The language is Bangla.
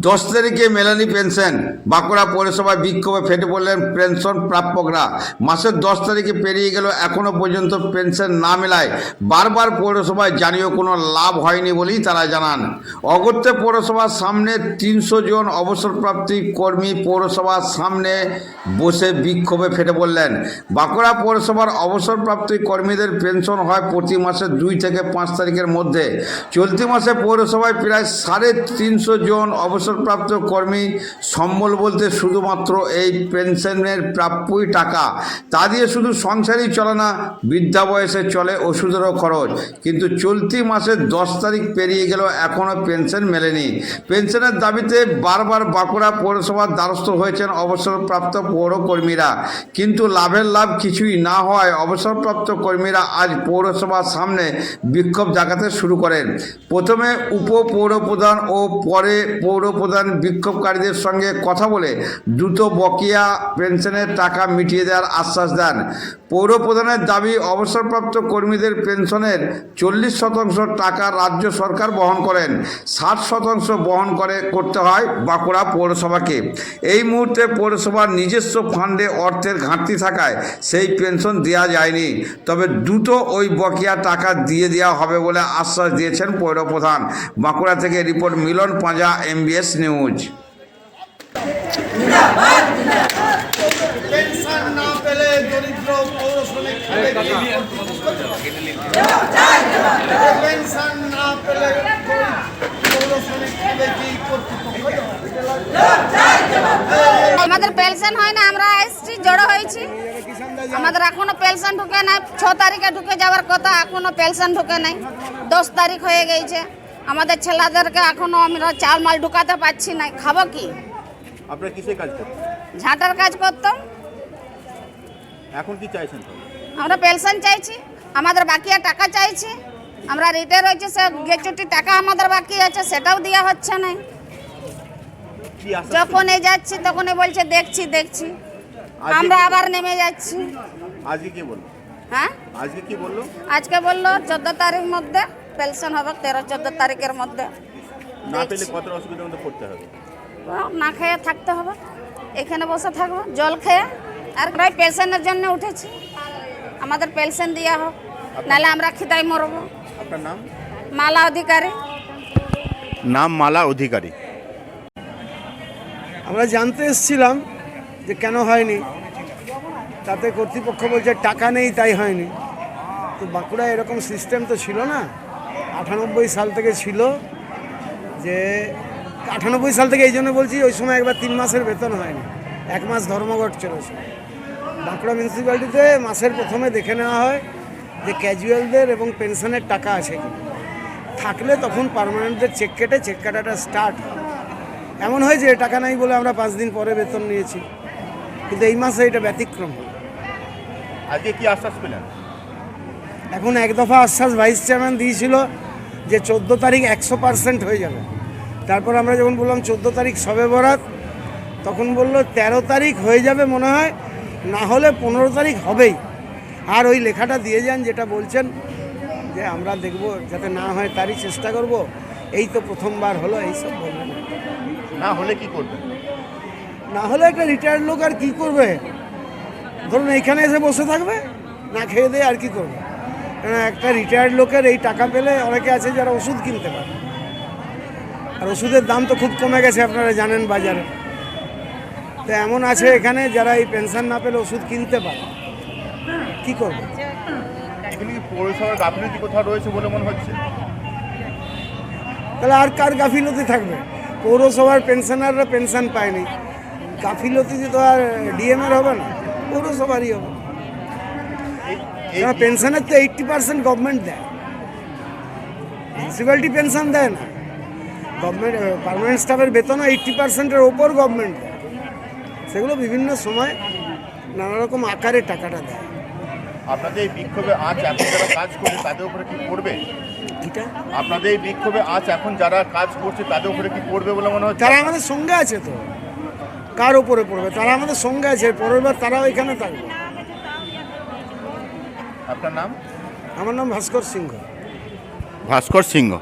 দশ তারিখে মেলানি পেনশন। বাঁকুড়া পৌরসভায় বিক্ষোভে ফেটে পড়লেন পেনশন প্রাপকরা। মাসের দশ তারিখে পেরিয়ে গেল এখনও পর্যন্ত পেনশন না মেলায়। বারবার পৌরসভায় জানিয়েও কোনো লাভ হয়নি বলেই তারা জানান। অগত্যে পৌরসভার সামনে তিনশো জন অবসরপ্রাপ্তি কর্মী পৌরসভার সামনে বসে বিক্ষোভে ফেটে পড়লেন। বাঁকুড়া পৌরসভার অবসরপ্রাপ্তি কর্মীদের পেনশন হয় প্রতি মাসে দুই থেকে পাঁচ তারিখের মধ্যে। চলতি মাসে পৌরসভায় প্রায় সাড়ে তিনশো জন অবসরপ্রাপ্ত কর্মী সম্বল বলতে শুধুমাত্র এই পেনশনের প্রাপ্যই টাকা। তা দিয়ে শুধু সংসারই চলে না, বৃদ্ধা বয়সে চলে ওষুধেরও খরচ। কিন্তু চলতি মাসের দশ তারিখ পেরিয়ে গেল এখনও পেনশন মেলেনি। পেনশনের দাবিতে বারবার বাঁকুড়া পৌরসভার দ্বারস্থ হয়েছেন অবসরপ্রাপ্ত পৌরকর্মীরা। কিন্তু লাভের লাভ কিছুই না হওয়ায় অবসরপ্রাপ্ত কর্মীরা আজ পৌরসভার সামনে বিক্ষোভ জাগাতে শুরু করেন। প্রথমে উপ পৌরপ্রধান ও পরে পৌরপ্রধান বিক্ষোভকারীদের সঙ্গে কথা বলে দ্রুত বকেয়া পেনশনের টাকা মিটিয়ে দেওয়ার আশ্বাস দেন। পৌরপ্রধানের দাবি, অবসরপ্রাপ্ত কর্মীদের পেনশনের চল্লিশ শতাংশ টাকা রাজ্য সরকার বহন করেন। ষাট শতাংশ বহন করে করতে হয় বাঁকুড়া পৌরসভাকে। এই মুহূর্তে পৌরসভার নিজস্ব ফান্ডে অর্থের ঘাটতি থাকায় সেই পেনশন দেওয়া যায়নি। তবে দ্রুত ওই বকেয়া টাকা দিয়ে দেওয়া হবে বলে আশ্বাস দিয়েছেন পৌরপ্রধান। বাঁকুড়া থেকে report Milan Panja MBS news. আমাদের পেনশন হয় না, আমরা এসছি, জড়ো হয়েছি। আমাদের এখনও পেনশন ঢুকে নাই, ছ তারিখে ঢুকে যাওয়ার কথা, এখনও পেনশন ঢুকে নাই। দশ তারিখ হয়ে গেছে। আমাদের ছেলেদেরকে এখনও আমরা চাল মাল ঢুকাতে পারছি না। খাব কি? আপনারা কিসে কাজ করেন ঝাঁটার কাজ করতাম। এখন কি চাইছেন আমরা পেনশন চাইছি আমাদের বাকিয়া টাকা চাইছি। আমরা রিটায়ার হয়েছে সে গেচুটি টাকা আমাদের বাকি আছে সেটাও দেওয়া হচ্ছে না। আশা যখনই যাচ্ছি তখনই বলছে দেখছি দেখছি। আমরা আবার নেমে যাচ্ছি। আজকে কি বলল? হ্যাঁ? আজকে কি বলল? আজকে বলল চোদ্দ তারিখ মধ্যে পেনশন হবে তেরো চোদ্দ তারিখের মধ্যে। না পেলে কত অসুবিধার মধ্যে পড়তে হবে? না খেয়ে থাকতে হবে। এখানে বসে থাকব জল খেয়ে। আর প্রায় পেনশনের জন্য উঠেছি। আমাদের পেনশন দেওয়া হোক নাহলে আমরা খিদাই মরবো। আপনার নাম? মালা অধিকারী। নাম মালা অধিকারী। আমরা জানতে এসেছিলাম যে কেন হয়নি। তাতে কর্তৃপক্ষ বলছে টাকা নেই তাই হয়নি। তো বাঁকুড়া এরকম সিস্টেম তো ছিল না। আটানব্বই সাল থেকে ছিল যে, আটানব্বই সাল থেকে এই জন্য বলছি, ওই সময় একবার তিন মাসের বেতন হয়নি। এক মাস ধর্মঘট চলেছে বাঁকুড়া মিউনিসিপ্যালিটিতে মাসের প্রথমে দেখে নেওয়া হয় যে ক্যাজুয়ালদের এবং পেনশনের টাকা আছে কি। থাকলে তখন পার্মানেন্টদের চেক কেটে চেক কাটাটা স্টার্ট এমন হয় হয়েছে টাকা নাই বলে আমরা পাঁচ দিন পরে বেতন নিয়েছি। কিন্তু এই মাসে এটা ব্যতিক্রম। আজকে কি আশ্বাস পেলেন? এখন এক দফা আশ্বাস ভাইস চেয়ারম্যান দিয়েছিল যে চোদ্দ তারিখ একশো পার্সেন্ট হয়ে যাবে। তারপর আমরা যখন বললাম চোদ্দ তারিখ সবে বরাত তখন বলল তেরো তারিখ হয়ে যাবে মনে হয় না হলে পনেরো তারিখ হবেই। আর ওই লেখাটা দিয়ে যান যেটা বলছেন যে আমরা দেখব যাতে না হয় তারই চেষ্টা করব। এই তো প্রথমবার হলো এইসব বলবেন না। হলে কি করবেন না হলে একটা রিটায়ার্ড লোক আর কি করবে? ধরুন এইখানে এসে বসে থাকবে না খেয়ে দিয়ে আর কি করবে? একটা রিটায়ার্ড লোকের এই টাকা পেলে অনেকে আছে যারা ওষুধ কিনতে পারে। আর ওষুধের দাম তো খুব কমে গেছে আপনারা জানেন বাজারে। তো এমন আছে এখানে যারা এই পেনশন না পেলে ওষুধ কিনতে পারে। কি করবে? পৌরসভার গাফিলতি কোথাও রয়েছে বলে মনে হচ্ছে? তাহলে আর কার গাফিলতি থাকবে? পৌরসভার পেনশনাররা পেনশন পায়নি। গাফিলতি তো আর ডিএমের হবে না পৌরসভারই হবে। পেনশনের তো এইটটি পার্সেন্ট গভর্নমেন্ট দেয়। মিউনিসিপ্যালিটি পেনশন দেয় না। গভর্নমেন্ট পার্মানেন্ট স্টাফের বেতনও এইটটি পার্সেন্টের ওপর গভর্নমেন্ট দেয়। সেগুলো বিভিন্ন সময় নানা রকম আকারে টাকাটা দেয়। আপনাদের এই বিক্ষোভে আজ এখন যারা কাজ করছে তাদের উপরে কি পড়বে আপনাদের এই বিক্ষোভে আজ এখন যারা কাজ করছে তাদের উপরে কি পড়বে বলে মনে হচ্ছে? তারা আমাদের সঙ্গে আছে তো। কার ওপরে পড়বে? তারা আমাদের সঙ্গে আছে। পরের বার তারাও এখানে থাকবে। আপনার নাম? আমার নাম ভাস্কর সিংহ। ভাস্কর সিংহ।